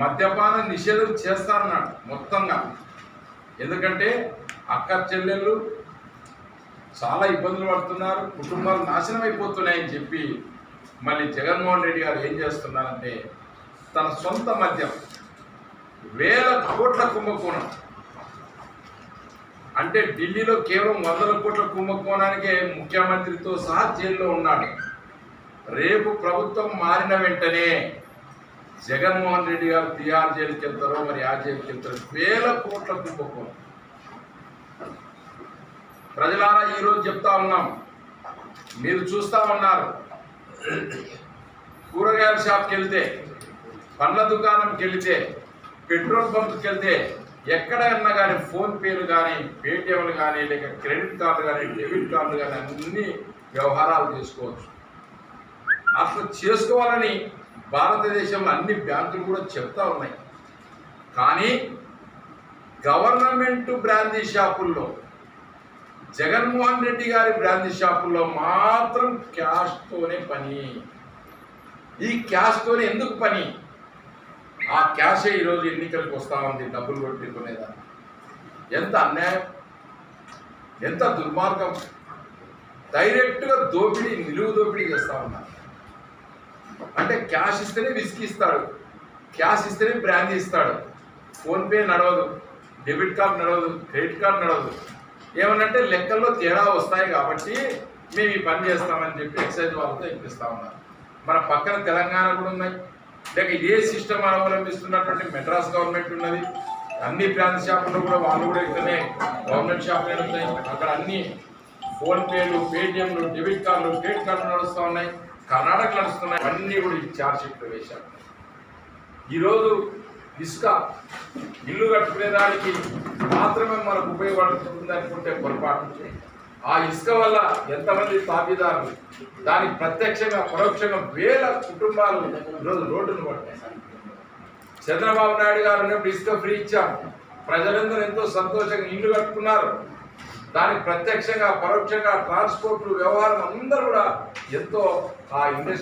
మద్యపాన నిషేధం చేస్తారన్నాడు మొత్తంగా. ఎందుకంటే అక్క చెల్లెళ్ళు చాలా ఇబ్బందులు పడుతున్నారు కుటుంబాలు నాశనం అయిపోతున్నాయని చెప్పి మళ్ళీ జగన్మోహన్ రెడ్డి గారు ఏం చేస్తున్నారంటే తన సొంత మద్యం వేల కోట్ల కుంభకోణం. అంటే ఢిల్లీలో కేవలం వందల కోట్ల కుంభకోణానికే ముఖ్యమంత్రితో సహా జైల్లో ఉన్నాడు. రేపు ప్రభుత్వం మారిన వెంటనే జగన్మోహన్ రెడ్డి గారు తిహార్ జైలుకి వెళ్తారో మరి ఆ జైలుకి వెళ్తారో వేల కోట్ల కుంభకోణం. ప్రజలారా ఈరోజు చెప్తా ఉన్నాం. మీరు చూస్తా ఉన్నారు. కూరగాయల షాప్కి వెళ్తే పండ్ల దుకాణంకి వెళితే పెట్రోల్ బంక్కి వెళ్తే ఎక్కడన్నా కానీ ఫోన్పేలు కానీ పేటిఎంలు కానీ లేక క్రెడిట్ కార్డు కానీ డెబిట్ కార్డు కానీ అన్ని వ్యవహారాలు చేసుకోవచ్చు. అట్లా చేసుకోవాలని భారతదేశంలో అన్ని బ్యాంకులు కూడా చెప్తా ఉన్నాయి. కానీ గవర్నమెంట్ బ్రాందీ షాపుల్లో జగన్మోహన్ రెడ్డి గారి బ్రాందీ షాపుల్లో మాత్రం క్యాష్తోనే పని. ఈ క్యాష్తోనే ఎందుకు పని? ఆ క్యాషే ఈరోజు ఎన్నికలకు వస్తూ ఉంది డబ్బులు కొట్టుకునేదా? ఎంత అన్యాయం? ఎంత దుర్మార్గం? డైరెక్ట్గా దోపిడీ నిలువు దోపిడీ చేస్తా ఉన్నారు. అంటే క్యాష్ ఇస్తేనే విస్కీ ఇస్తాడు. క్యాష్ ఇస్తేనే బ్రాందీ ఇస్తాడు. ఫోన్పే నడవదు. డెబిట్ కార్డ్ నడవదు. క్రెడిట్ కార్డ్ నడవదు. ఏమనంటే లెక్కల్లో తేడా వస్తాయి కాబట్టి మేము ఈ పని చేస్తామని చెప్పి ఎక్సైజ్ వాళ్ళతో ఇప్పిస్తా ఉన్నారు మన పక్కన తెలంగాణ కూడా ఉన్నాయి. లేక ఏ సిస్టమ్ అవలంబిస్తున్నటువంటి మెడ్రాస్ గవర్నమెంట్ ఉన్నది. అన్ని ప్రాంత షాపుల్లో కూడా వాళ్ళు కూడా ఇక్కడనే గవర్నమెంట్ షాపులు ఉన్నాయి అక్కడ అన్ని ఫోన్పేలు పేటిఎంలు డెబిట్ కార్డులు క్రెడిట్ కార్డులు నడుస్తూ ఉన్నాయి. కర్ణాటక నడుస్తున్నాయి అన్నీ కూడా ఈ ఛార్జ్షీట్లు వేశారు. ఈరోజు ఇసుక ఇల్లు కట్టుకునేదానికి మాత్రమే మనకు ఉపయోగపడుతుంది అనుకుంటే పొరపాటు. ఆ ఇసుక వల్ల ఎంతమంది తాబీదారులు దానికి ప్రత్యక్షంగా పరోక్షంగా వేల కుటుంబాలు ఈరోజు రోడ్డును పట్టాయి. చంద్రబాబు నాయుడు గారు ఉన్నప్పుడు ఇసుక ఫ్రీ ఇచ్చాం. ప్రజలందరూ ఎంతో సంతోషంగా ఇల్లు కట్టుకున్నారు. దానికి ప్రత్యక్షంగా పరోక్షంగా ట్రాన్స్పోర్ట్ వ్యవహారం అందరూ కూడా ఎంతో ఆ ఇండస్ట్రీ